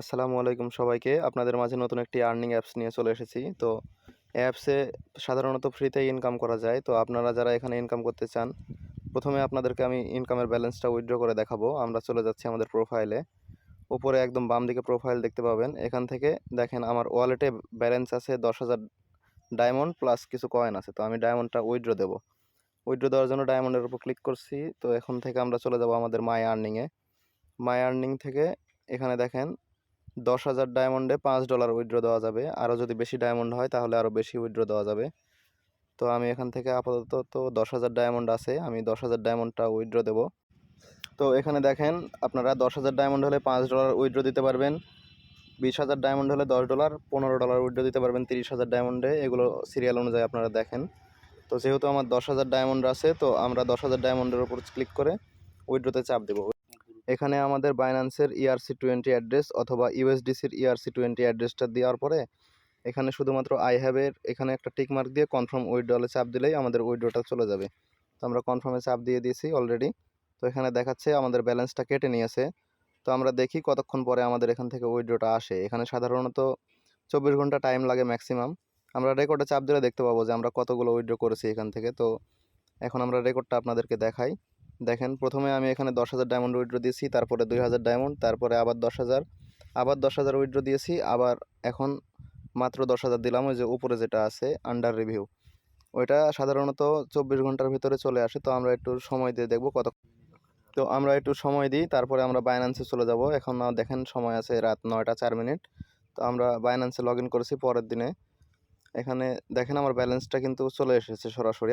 আসসালামু আলাইকুম সবাইকে। আপনাদের মাঝে নতুন একটি আর্নিং অ্যাপস নিয়ে চলে এসেছি। তো অ্যাপসে সাধারণত ফ্রিতে ইনকাম করা যায়। তো আপনারা যারা এখানে ইনকাম করতে চান, প্রথমে আপনাদেরকে আমি ইনকামের ব্যালেন্সটা উইথড্র করে দেখাবো। আমরা চলে যাচ্ছি আমাদের প্রোফাইলে উপরে একদম বাম দিকে প্রোফাইল দেখতে পাবেন। এখান থেকে দেখেন আমার ওয়ালেটে ব্যালেন্স আছে দশ হাজার ডায়মন্ড প্লাস কিছু কয়েন আছে। তো আমি ডায়মন্ডটা উইথড্র দেবো। উইথড্র দেওয়ার জন্য ডায়মন্ডের উপর ক্লিক করছি। তো এখন থেকে আমরা চলে যাব আমাদের মাই আর্নিংয়ে মাই আর্নিং থেকে এখানে দেখেন দশ হাজার ডায়মন্ডে পাঁচ ডলার উইথড্র দেওয়া যাবে। আরও যদি বেশি ডায়মন্ড হয়, তাহলে আরও বেশি উইথড্র দেওয়া যাবে। তো আমি এখান থেকে আপাতত তো দশ হাজার ডায়মন্ড আছে, আমি দশ হাজার ডায়মন্ডটা উইথড্র দেব। তো এখানে দেখেন, আপনারা দশ হাজার ডায়মন্ড হলে পাঁচ ডলার উইথড্র দিতে পারবেন। বিশ হাজার ডায়মন্ড হলে দশ ডলার পনেরো ডলার উইথড্র দিতে পারবেন তিরিশ হাজার ডায়মন্ডে এগুলো সিরিয়াল অনুযায়ী আপনারা দেখেন। তো যেহেতু আমার দশ হাজার ডায়মন্ড আছে, তো আমরা দশ হাজার ডায়মন্ডের উপর ক্লিক করে উইড্রোতে চাপ দেবো। এখানে আমাদের বাইন্যান্সের ইআরসি টোয়েন্টি অ্যাড্রেস অথবা ইউএসডিসির ইআরসি টোয়েন্টি অ্যাড্রেসটা দেওয়ার পরে, এখানে শুধুমাত্র আই হ্যাভের এখানে একটা টিক মার্ক দিয়ে কনফার্ম উইথড্রলে চাপ দিলেই আমাদের উইড্রোটা চলে যাবে। তো আমরা কনফার্মে চাপ দিয়ে দিয়েছি অলরেডি তো এখানে দেখাচ্ছে আমাদের ব্যালেন্সটা কেটে নিয়েছে। তো আমরা দেখি কতক্ষণ পরে আমাদের এখান থেকে উইথড্রটা আসে। এখানে সাধারণত চব্বিশ ঘণ্টা টাইম লাগে ম্যাক্সিমাম আমরা রেকর্ডে চাপ দিলে দেখতে পাবো যে আমরা কতগুলো উইড্রো করেছি এখান থেকে। তো এখন আমরা রেকর্ডটা আপনাদেরকে দেখাই। দেখেন, প্রথমে আমি এখানে দশ হাজার ডায়মন্ড উইড্রো দিয়েছি, তারপরে দুই হাজার ডায়মন্ড তারপরে আবার দশ হাজার, আবার দশ হাজার উইড্রো দিয়েছি, আবার এখন মাত্র দশ হাজার দিলাম, ওই যে উপরে যেটা আছে আন্ডার রিভিউ ওইটা সাধারণত চব্বিশ ঘণ্টার ভিতরে চলে আসে, তো আমরা একটু সময় দিয়ে দেখব কত তো আমরা একটু সময় দিই, তারপরে আমরা বাইন্যান্সে চলে যাব। এখন দেখেন, সময় আছে রাত নয়টা চার মিনিট, তো আমরা বাইন্যান্সে লগ ইন করেছি পরের দিনে। এখানে দেখেন, আমার ব্যালেন্সটা কিন্তু চলে এসেছে সরাসরি।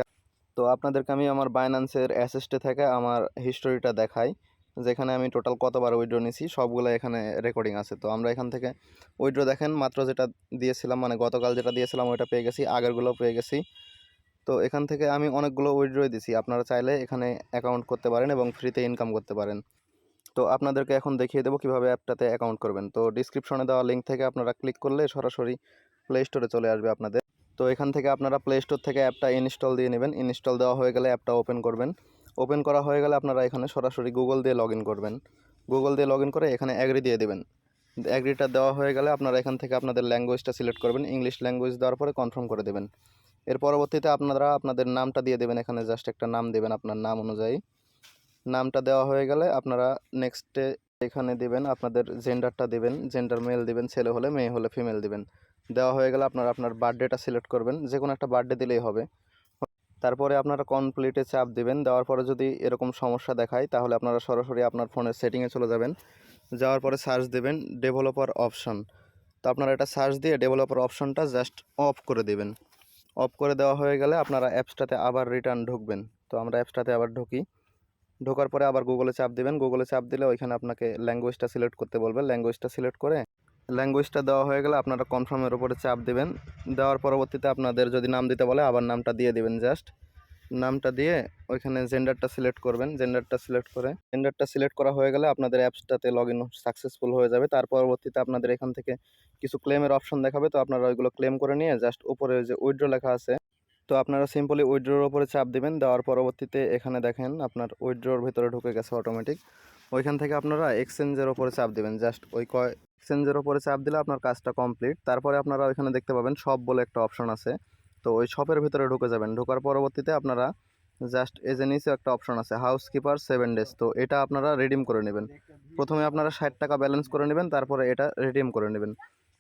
তো আপনাদেরকে আমি আমার বাইন্যান্সের অ্যাসেস্টে থেকে আমার হিস্টোরিটা দেখাই। যেখানে আমি টোটাল কতবার উইড্রো নিয়েছি সবগুলো এখানে রেকর্ডিং আছে। তো আমরা এখান থেকে উইড্রো দেখেন, মাত্র যেটা দিয়েছিলাম মানে গতকাল যেটা দিয়েছিলাম, ওইটা পেয়ে গেছি আগেরগুলো পেয়ে গেছি। তো এখান থেকে আমি অনেকগুলো উইড্রোই দিছি আপনারা চাইলে এখানে অ্যাকাউন্ট করতে পারেন এবং ফ্রিতে ইনকাম করতে পারেন। তো আপনাদেরকে এখন দেখিয়ে দেবো কীভাবে অ্যাপটাতে অ্যাকাউন্ট করবেন। তো ডিসক্রিপশনে দেওয়া লিঙ্ক থেকে আপনারা ক্লিক করলে সরাসরি প্লে স্টোরে চলে আসবে আপনাদের। তো এখান থেকে আপনারা প্লে স্টোর থেকে অ্যাপটা ইনস্টল দিয়ে নেবেন। ইনস্টল দেওয়া হয়ে গেলে অ্যাপটা ওপেন করবেন। ওপেন করা হয়ে গেলে আপনারা এখানে সরাসরি গুগল দিয়ে লগ করবেন। গুগল দিয়ে লগ করে এখানে অ্যাগ্রি দিয়ে দেবেন। অ্যাগ্রিটা দেওয়া হয়ে গেলে আপনারা এখান থেকে আপনাদের ল্যাঙ্গুয়েজটা সিলেক্ট করবেন। ইংলিশ ল্যাঙ্গুয়েজ দেওয়ার পরে কনফার্ম করে দেবেন। এর পরবর্তীতে আপনারা আপনাদের নামটা দিয়ে দেবেন। এখানে জাস্ট একটা নাম দেবেন আপনার নাম অনুযায়ী। নামটা দেওয়া হয়ে গেলে আপনারা নেক্সটে এখানে দেবেন, আপনাদের জেন্ডারটা দেবেন। জেন্ডার মেল দিবেন, ছেলে হলে মেয়ে হলে ফিমেল দিবেন। দেওয়া হয়ে গেলে আপনারা আপনার বার্থডেটা সিলেক্ট করবেন। যে কোনো একটা বার্থডে দিলেই হবে। তারপরে আপনারা কমপ্লিটে চাপ দিবেন। দেওয়ার পরে যদি এরকম সমস্যা দেখায়, তাহলে আপনারা সরাসরি আপনার ফোনের সেটিংয়ে চলে যাবেন। যাওয়ার পরে সার্চ দেবেন ডেভেলপার অপশন তো আপনারা এটা সার্চ দিয়ে ডেভেলপার অপশনটা জাস্ট অফ করে দেবেন। অফ করে দেওয়া হয়ে গেলে আপনারা অ্যাপসটাতে আবার রিটার্ন ঢুকবেন। তো আমরা অ্যাপসটাতে আবার ঢুকি। ঢোকার পরে আবার গুগলে চাপ দিবেন। গুগলে চাপ দিলে ওইখানে আপনাকে ল্যাঙ্গুয়েজটা সিলেক্ট করতে বলবে। ল্যাঙ্গুয়েজটা সিলেক্ট করে ল্যাঙ্গুয়েজটা দেওয়া হয়ে গেলে আপনারা কনফার্মের উপরে চাপ দেবেন। দেওয়ার পরবর্তীতে আপনাদের যদি নাম দিতে বলে, আবার নামটা দিয়ে দিবেন জাস্ট নামটা দিয়ে ওইখানে জেন্ডারটা সিলেক্ট করবেন জেন্ডারটা সিলেক্ট করে। জেন্ডারটা সিলেক্ট করা হয়ে গেলে আপনাদের অ্যাপসটাতে লগ ইন সাকসেসফুল হয়ে যাবে। তার পরবর্তীতে আপনাদের এখান থেকে কিছু ক্লেমের অপশন দেখাবে। তো আপনারা ওইগুলো ক্লেম করে নিয়ে জাস্ট উপরে যে উইড্রো লেখা আছে। তো আপনারা সিম্পলি উইড্রোর উপরে চাপ দিবেন। দেওয়ার পরবর্তীতে এখানে দেখেন আপনার উইড্রোর ভিতরে ঢুকে গেছে অটোমেটিক ওইখান থেকে আপনারা এক্সচেঞ্জের ওপরে চাপ দেবেন। জাস্ট ওই কয় এক্সচেঞ্জের ওপরে চাপ দিলে আপনার কাজটা কমপ্লিট তারপরে আপনারা ওইখানে দেখতে পাবেন শপ বলে একটা অপশন আছে। তো ওই শপের ভিতরে ঢুকে যাবেন। ঢোকার পরবর্তীতে আপনারা জাস্ট এজে নিচে একটা অপশন আছে হাউস কিপার সেভেন ডেজ তো এটা আপনারা রিডিম করে নেবেন। প্রথমে আপনারা ষাট টাকা ব্যালেন্স করে নেবেন, তারপরে এটা রিডিম করে নেবেন।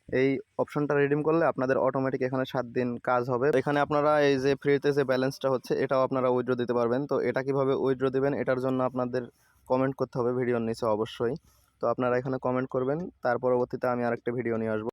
এই অপশনটা রিডিম করলে আপনাদের অটোমেটিক এখানে সাত দিন কাজ হবে। এখানে আপনারা এই যে ফ্রিতে যে ব্যালেন্সটা হচ্ছে, এটাও আপনারা উইড্রো দিতে পারবেন। তো এটা কীভাবে উইড্রো দিবেন, এটার জন্য আপনাদের কমেন্ট করতে হবে ভিডিওর নিচে অবশ্যই। তো আপনারা এখানে কমেন্ট করবেন, তার পরবর্তীতে আমি আরেকটা ভিডিও নিয়ে আসব।